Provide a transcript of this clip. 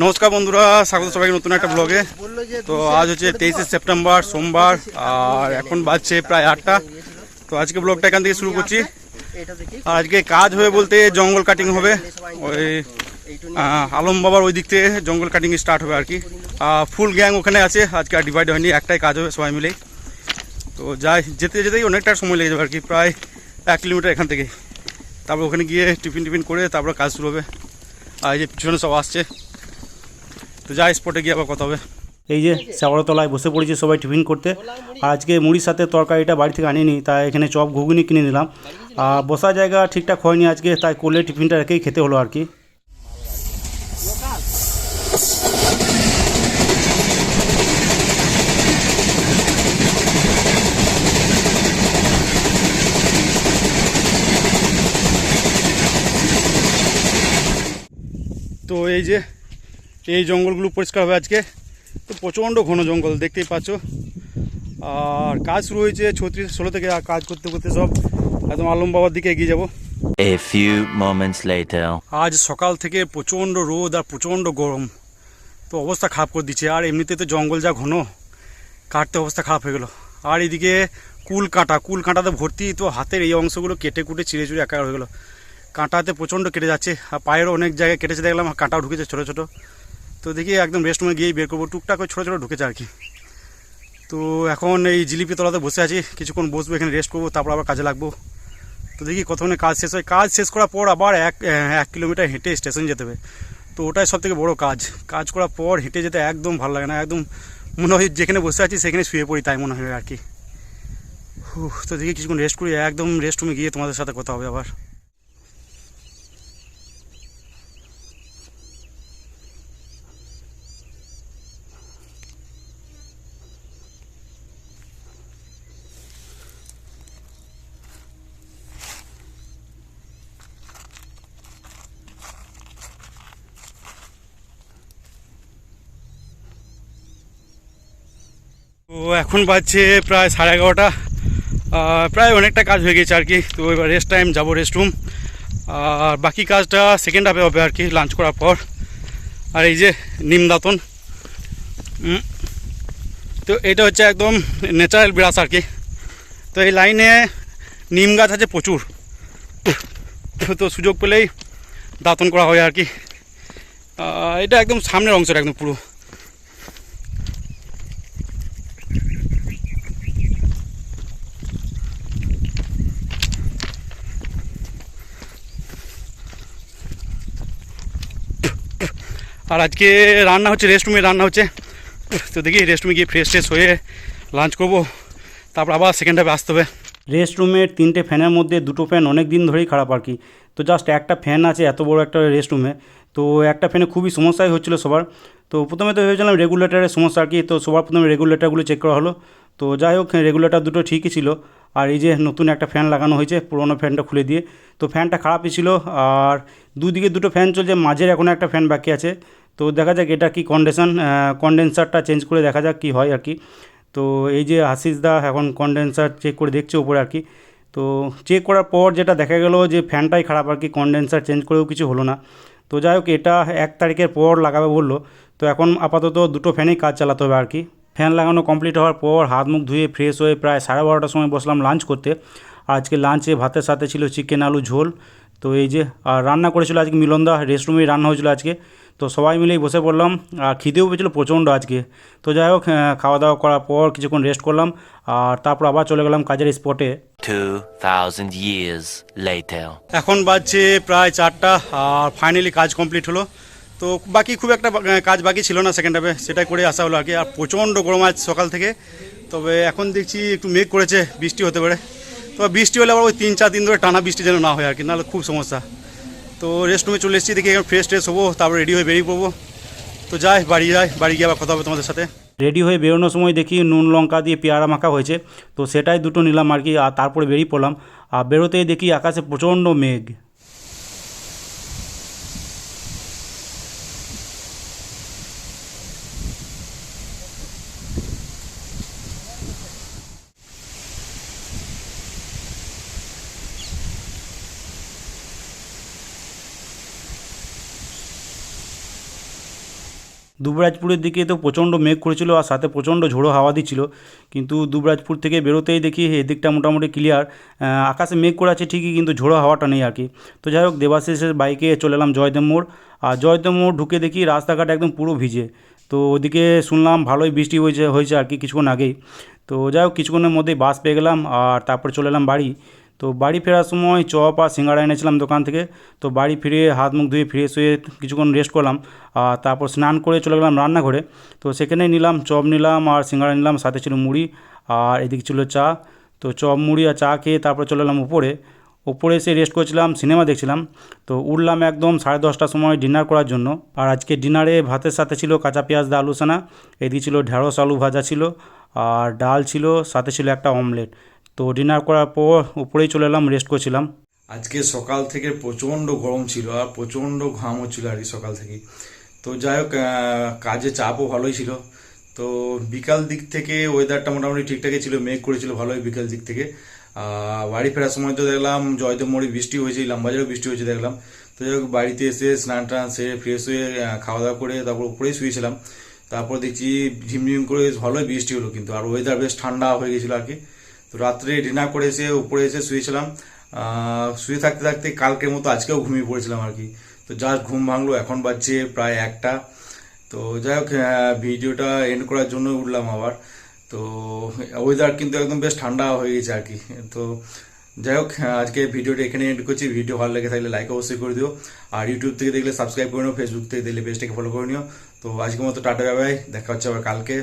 নমস্কার বন্ধুরা, স্বাগত সবাইকে নতুন একটা ব্লগে তো আজ হচ্ছে তেইশে সেপ্টেম্বর, সোমবার, আর এখন বাজছে প্রায় আটটা। তো আজকে ব্লগটা এখান থেকে শুরু করছি। আর আজকে কাজ হবে বলতে জঙ্গল কাটিং হবে। ওই আলম বাবার ওই দিক থেকে জঙ্গল কাটিং স্টার্ট হবে আর কি। ফুল গ্যাং ওখানে আছে, আজকে আর ডিভাইড হয়নি, একটাই কাজ হবে সবাই মিলেই। তো যাই, যেতে যেতেই অনেকটা সময় লেগে যাবে আর কি, প্রায় এক কিলোমিটার এখান থেকে। তারপর ওখানে গিয়ে টিফিন টিফিন করে তারপর কাজ শুরু হবে। আর এই যে পিছনে সব আসছে। তো যাই স্পটে গিয়ে আবার কথা হবে। এই যে শ্যাওড়াতলায় বসে পড়েছি সবাই টিফিন করতে। আর আজকে মুড়ির সাথে তরকারিটা বাড়ি থেকে আনিনি তাই এখানে চপ ঘুগনি কিনে নিলাম। আর বসার জায়গা ঠিকঠাক হয়নি আজকে তাই করলে টিফিনটা রেখেই খেতে হলো আর কি। তো এই যে এই জঙ্গলগুলো পরিষ্কার হবে আজকে। তো প্রচণ্ড ঘন জঙ্গল দেখতেই পাচ্ছ। আর কাজ শুরু হয়েছে ছত্রিশ ষোলো থেকে আর কাজ করতে করতে সব একদম আলম বাবার দিকে এগিয়ে যাব। A few moments later. আজ সকাল থেকে প্রচণ্ড রোদ আর প্রচণ্ড গরম। তো অবস্থা খারাপ করে দিচ্ছে। আর এমনিতে তো জঙ্গল যা ঘন কাটতে অবস্থা খারাপ হয়ে গেল। আর এদিকে কুল কাঁটা কুল কাঁটাতে ভর্তি তো হাতের এই অংশগুলো কেটে কুটে চিড়ে চুড়ে একা হয়ে গেলো। কাঁটাতে প্রচণ্ড কেটে যাচ্ছে। আর পায়েরও অনেক জায়গায় কেটেছে দেখলাম কাঁটাও ঢুকেছে ছোটো ছোটো। তো দেখি একদম রেস্টরুমে গিয়েই বের করব। টুকটাক করে ছোটো ছোটো ঢুকেছে আর কি। তো এখন এই জিলিপি তলাতে বসে আছি। কিছুক্ষণ বসবো, এখানে রেস্ট করব, তারপর আবার কাজে লাগবো। তো দেখি কতক্ষণে কাজ শেষ হয়। কাজ শেষ করার পর আবার এক এক কিলোমিটার হেঁটে স্টেশন যেতে হবে। তো ওটাই সব থেকে বড়ো কাজ। কাজ করার পর হেঁটে যেতে একদম ভালো লাগে না। একদম মনে হয় যেখানে বসে আছি সেখানে শুয়ে পড়ি তাই মনে হয় আর কি। তো দেখি কিছুক্ষণ রেস্ট করি। একদম রেস্ট রুমে গিয়ে তোমাদের সাথে কথা হবে আবার। তো এখন বাজছে প্রায় সাড়ে এগারোটা। প্রায় অনেকটা কাজ হয়ে গেছে আর কি। তো এবার রেস্ট টাইম যাব রেস্ট রুম আর বাকি কাজটা সেকেন্ড হাফে হবে আর কি লাঞ্চ করার পর। আর এই যে নিম দাতন। তো এটা হচ্ছে একদম ন্যাচারাল বিরাস আর কি। তো এই লাইনে নিম গাছ আছে প্রচুর। তো সুযোগ পেলেই দাতন করা হয় আর কি। এটা একদম সামনের অংশটা একদম পুরো। আর আজকে রান্না হচ্ছে রেস্টরুমে রান্না হচ্ছে। তো দেখি রেস্টরুমে গিয়ে ফ্রেশ ট্রেশ হয়ে লাঞ্চ করব। তারপর আবার সেকেন্ড হাফে আসতে হবে। রেস্ট রুমের তিনটে ফ্যানের মধ্যে দুটো ফ্যান অনেক দিন ধরেই খারাপ আর কি। তো জাস্ট একটা ফ্যান আছে, এত বড় একটা রেস্ট রুমে তো একটা ফ্যানে খুবই সমস্যাই হচ্ছিল সবার। তো প্রথমে তো ভেবেছিলাম রেগুলেটারের সমস্যা আর কি। তো সবার প্রথমে রেগুলেটারগুলো চেক করা হলো। তো যাই হোক রেগুলেটার দুটো ঠিকই ছিল। আর এই যে নতুন একটা ফ্যান লাগানো হয়েছে, পুরোনো ফ্যানটা খুলে দিয়ে। তো ফ্যানটা খারাপই ছিল, আর দুদিকে দুটো ফ্যান চলছে, মাঝের এখনও একটা ফ্যান বাকি আছে। তো দেখা যাক এটা কি কন্ডেশন কন্ডেন্সারটা চেঞ্জ করে দেখা যাক কি হয় আর কি। তো এই যে আশিস দা এখন কন্ডেন্সার চেক করে দেখছে উপরে আর কি। তো চেক করার পর যেটা দেখা গেল যে ফ্যানটাই খারাপ আর কি কন্ডেন্সার চেঞ্জ করেও কিছু হলো না। তো যাই হোক, এটা এক তারিখের পর লাগাবে বলল। তো এখন আপাতত দুটো ফ্যানেই কাজ চালাতে হবে আর কি। ফ্যান লাগানো কমপ্লিট হওয়ার পর হাত মুখ ধুয়ে ফ্রেশ হয়ে প্রায় সাড়ে বারোটার সময় বসলাম লাঞ্চ করতে। আর আজকে লাঞ্চে ভাতের সাথে ছিল চিকেন আলু ঝোল। তো এই যে আর রান্না করেছিল আজকে মিলনদা রেস্টরুমেই রান্না হয়েছিল আজকে। তো সবাই মিলেই বসে পড়লাম। আর খিদেও পেয়েছিল প্রচণ্ড আজকে। তো যাই হোক খাওয়া দাওয়া করার পর কিছুক্ষণ রেস্ট করলাম। আর তারপর আবার চলে গেলাম কাজের স্পটে 2,000 years later. এখন বাজছে প্রায় চারটা আর ফাইনালি কাজ কমপ্লিট হলো। তো বাকি খুব একটা কাজ বাকি ছিল না সেকেন্ড হাফে সেটাই করে আসা হলো আর কি। আর প্রচণ্ড গরম আজ সকাল থেকে। তবে এখন দেখছি একটু মেঘ করেছে, বৃষ্টি হতে পারে। তবে বৃষ্টি হলে আবার ওই তিন চার দিন ধরে টানা বৃষ্টি যেন না হয় আর কি, নাহলে খুব সমস্যা। তো রেস্ট রুমে চলে এসেছি, দেখি এখন ফ্রেশ ট্রেশ হব, তারপর রেডি হয়ে বেরিয়ে পড়ব। তো যাই, বাড়ি যাই, বাড়ি গিয়ে আবার কথা হবে তোমাদের সাথে। রেডি হয়ে বেরোনোর সময় দেখি নুন লঙ্কা দিয়ে পেয়ারা মাখা হয়েছে। তো সেটাই দুটো নিলাম আর কি, আর তারপরে বেরিয়ে পড়লাম। আর বেরোতেই দেখি আকাশে প্রচণ্ড মেঘ। দুবরাজপুরের দিকে তো প্রচণ্ড মেঘ করেছিল আর সাথে প্রচণ্ড ঝোড়ো হাওয়া দিচ্ছিল। কিন্তু দুবরাজপুর থেকে বেরোতেই দেখি এদিকটা মোটামুটি ক্লিয়ার আকাশে মেঘ করে আছে ঠিকই কিন্তু ঝোড়ো হাওয়াটা নেই আর কি। তো যাই হোক, দেবাশিসের বাইকে চলে এলাম জয়দেব মোড় আর জয়দেব মোড় ঢুকে দেখি রাস্তাঘাট একদম পুরো ভিজে। তো ওদিকে শুনলাম ভালোই বৃষ্টি হয়েছে হয়েছে আর কি কিছুক্ষণ আগেই। তো যাই হোক, কিছুক্ষণের মধ্যেই বাস পেয়ে গেলাম আর তারপর চলে এলাম বাড়ি। তো বাড়ি ফেরার সময় চপ আর সিঙ্গাড়া এনেছিলাম দোকান থেকে। তো বাড়ি ফিরে হাত মুখ ধুয়ে ফ্রেশ হয়ে কিছুক্ষণ রেস্ট করলাম, আর তারপর স্নান করে চলে গেলাম রান্নাঘরে। তো সেখানেই নিলাম, চপ নিলাম আর সিঙ্গাড়া নিলাম, সাথে ছিল মুড়ি আর এদিকে ছিল চা। তো চপ, মুড়ি আর চা খেয়ে তারপর চলে এলাম উপরে। ওপরে এসে রেস্ট করছিলাম, সিনেমা দেখছিলাম। তো উঠলাম একদম সাড়ে দশটার সময় ডিনার করার জন্য। আর আজকে ডিনারে ভাতের সাথে ছিল কাঁচা পেঁয়াজ দা আলু সানা এদিকে ছিল ঢেঁড়স, আলু ভাজা ছিল, আর ডাল ছিল, সাথে ছিল একটা অমলেট তো ডিনার করার পর উপরেই চলে এলাম রেস্ট করছিলাম। আজকে সকাল থেকে প্রচণ্ড গরম ছিল আর প্রচণ্ড ঘাম হচ্ছিল আর কি সকাল থেকে তো যাই হোক কাজে চাপও ভালোই ছিল। তো বিকাল দিক থেকে ওয়েদারটা মোটামুটি ঠিকঠাকই ছিল, মেঘ করেছিল ভালোই বিকাল দিক থেকে। বাড়ি ফেরার সময় তো দেখলাম জয়দেব মোড়ে বৃষ্টি হয়েছে ইলামবাজারেও বৃষ্টি হয়েছে দেখলাম। তো যাই হোক, বাড়িতে এসে স্নান টান সেরে ফ্রেশ হয়ে খাওয়া দাওয়া করে তারপর উপরেই শুয়েছিলাম। তারপর দেখছি ঝিমঝিম করে ভালোই বৃষ্টি হলো কিন্তু, আর ওয়েদার বেশ ঠান্ডা হয়ে গেছিল আর কি। তো রাত্রে ডিনার করে এসে উপরে এসে শুয়েছিলাম। শুয়ে থাকতে থাকতে কালকের মতো আজকেও ঘুমিয়ে পড়েছিলাম আর কি। তো জাস্ট ঘুম ভাঙলো এখন বাজছে প্রায় একটা। তো যাই হোক আহ, ভিডিওটা এন্ড করার জন্য উঠলাম আবার। তো ওয়েদার কিন্তু একদম বেশ ঠান্ডা হয়ে গেছে আর কি। তো যাই হোক আজকে ভিডিওটা এখানে এন্ড করছি। ভিডিও ভালো লেগে থাকলে লাইক অবশ্যই করে দিও। আর ইউটিউব থেকে দেখলে সাবস্ক্রাইব করে নিও ফেসবুক থেকে দেখলে পেজটাকে ফলো করে নিও। তো আজকের মতো টাটা বাই দেখা হচ্ছে আবার কালকে।